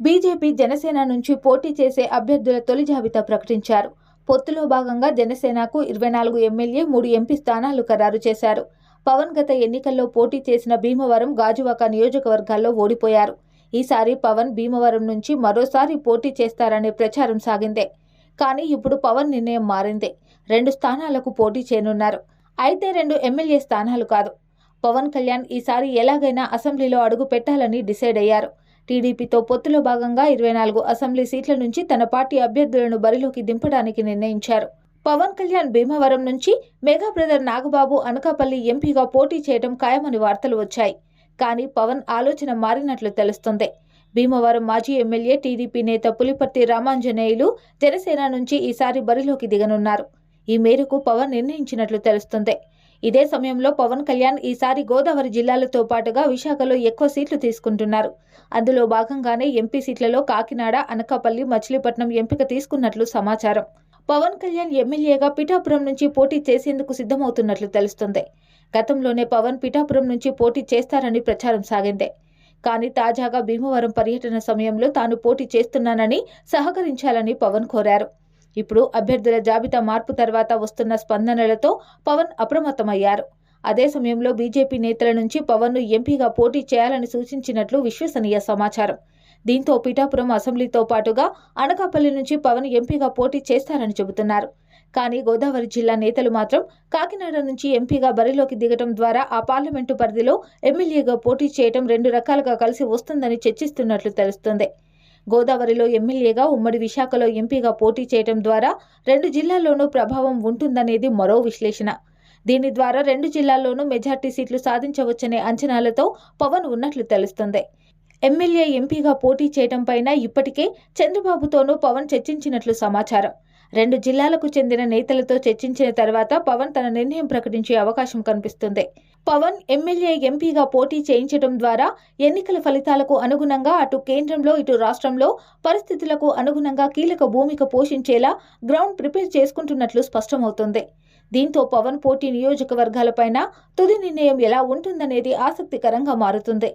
BJP Janasena నుంచి పోటీ చేసే అభ్యర్థుల తొలి జాబితా ప్రకటించారు. పొత్తులో భాగంగా జనసేనకు ఇరవై నాలుగు ఎమ్మెల్యే మూడు ఎంపీ స్థానాలు ఖరారు చేశారు. పవన్ గత ఎన్నికల్లో పోటీ చేసిన భీమవరం గాజువాక నియోజకవర్గాల్లో ఓడిపోయారు. ఈసారి పవన్ భీమవరం నుంచి మరోసారి పోటీ చేస్తారనే ప్రచారం సాగిందే. కానీ ఇప్పుడు పవన్ నిర్ణయం మారింది. రెండు స్థానాలకు పోటీ చేయనున్నారు. అయితే రెండు ఎమ్మెల్యే స్థానాలు కాదు. పవన్ కళ్యాణ్ ఈసారి ఎలాగైనా అసెంబ్లీలో అడుగు పెట్టాలని డిసైడ్ అయ్యారు. టీడీపీతో పొత్తులో భాగంగా ఇరవై నాలుగు అసెంబ్లీ సీట్ల నుంచి తన పార్టీ అభ్యర్థులను బరిలోకి దింపడానికి నిర్ణయించారు. పవన్ కళ్యాణ్ భీమవరం నుంచి మెగా బ్రదర్ నాగబాబు అనకాపల్లి ఎంపీగా పోటీ చేయడం ఖాయమని వార్తలు వచ్చాయి. కానీ పవన్ ఆలోచన మారినట్లు తెలుస్తుంది. భీమవరం మాజీ ఎమ్మెల్యే టీడీపీ నేత పులిపర్తి రామాంజనేయులు జనసేన నుంచి ఈసారి బరిలోకి దిగనున్నారు. ఈ మేరకు పవన్ నిర్ణయించినట్లు తెలుస్తుంది. ఇదే సమయంలో పవన్ కళ్యాణ్ ఈసారి గోదావరి జిల్లాలతో పాటుగా విశాఖలో ఎక్కువ సీట్లు తీసుకుంటున్నారు. అందులో భాగంగానే ఎంపీ సీట్లలో కాకినాడ అనకాపల్లి మచిలీపట్నం ఎంపిక తీసుకున్నట్లు సమాచారం. పవన్ కళ్యాణ్ ఎమ్మెల్యేగా పిఠాపురం నుంచి పోటీ చేసేందుకు సిద్ధమవుతున్నట్లు తెలుస్తుంది. గతంలోనే పవన్ పిఠాపురం నుంచి పోటీ చేస్తారని ప్రచారం సాగింది. కానీ తాజాగా భీమవరం పర్యటన సమయంలో తాను పోటీ చేస్తున్నానని సహకరించాలని పవన్ కోరారు. ఇప్పుడు అభ్యర్థుల జాబితా మార్పు తర్వాత వస్తున్న స్పందనలతో పవన్ అప్రమత్తమయ్యారు. అదే సమయంలో బీజేపీ నేతల నుంచి పవన్ను ఎంపీగా పోటీ చేయాలని సూచించినట్లు విశ్వసనీయ సమాచారం. దీంతో పిఠాపురం అసెంబ్లీతో పాటుగా అనకాపల్లి నుంచి పవన్ ఎంపీగా పోటీ చేస్తారని చెబుతున్నారు. కానీ గోదావరి జిల్లా నేతలు మాత్రం కాకినాడ నుంచి ఎంపీగా బరిలోకి దిగటం ద్వారా ఆ పార్లమెంటు పరిధిలో ఎమ్మెల్యేగా పోటీ చేయడం రెండు రకాలుగా కలిసి వస్తుందని చర్చిస్తున్నట్లు తెలుస్తుంది. గోదావరిలో ఎమ్మెల్యేగా ఉమ్మడి విశాఖలో ఎంపీగా పోటీ చేయడం ద్వారా రెండు జిల్లాల్లోనూ ప్రభావం ఉంటుందనేది మరో విశ్లేషణ. దీని ద్వారా రెండు జిల్లాల్లోనూ మెజార్టీ సీట్లు సాధించవచ్చనే అంచనాలతో పవన్ ఉన్నట్లు తెలుస్తుంది. ఎమ్మెల్యే ఎంపీగా పోటీ చేయడం పైన ఇప్పటికే చంద్రబాబుతోనూ పవన్ చర్చించినట్లు సమాచారం. రెండు జిల్లాలకు చెందిన నేతలతో చర్చించిన తర్వాత పవన్ తన నిర్ణయం ప్రకటించే అవకాశం కనిపిస్తుంది. పవన్ ఎమ్మెల్యే ఎంపీగా పోటీ చేయించడం ద్వారా ఎన్నికల ఫలితాలకు అనుగుణంగా అటు కేంద్రంలో ఇటు రాష్ట్రంలో పరిస్థితులకు అనుగుణంగా కీలక భూమిక పోషించేలా గ్రౌండ్ ప్రిపేర్ చేసుకుంటున్నట్లు స్పష్టమవుతుంది. దీంతో పవన్ పోటీ నియోజకవర్గాలపైన తుది నిర్ణయం ఎలా ఉంటుందనేది ఆసక్తికరంగా మారుతుంది.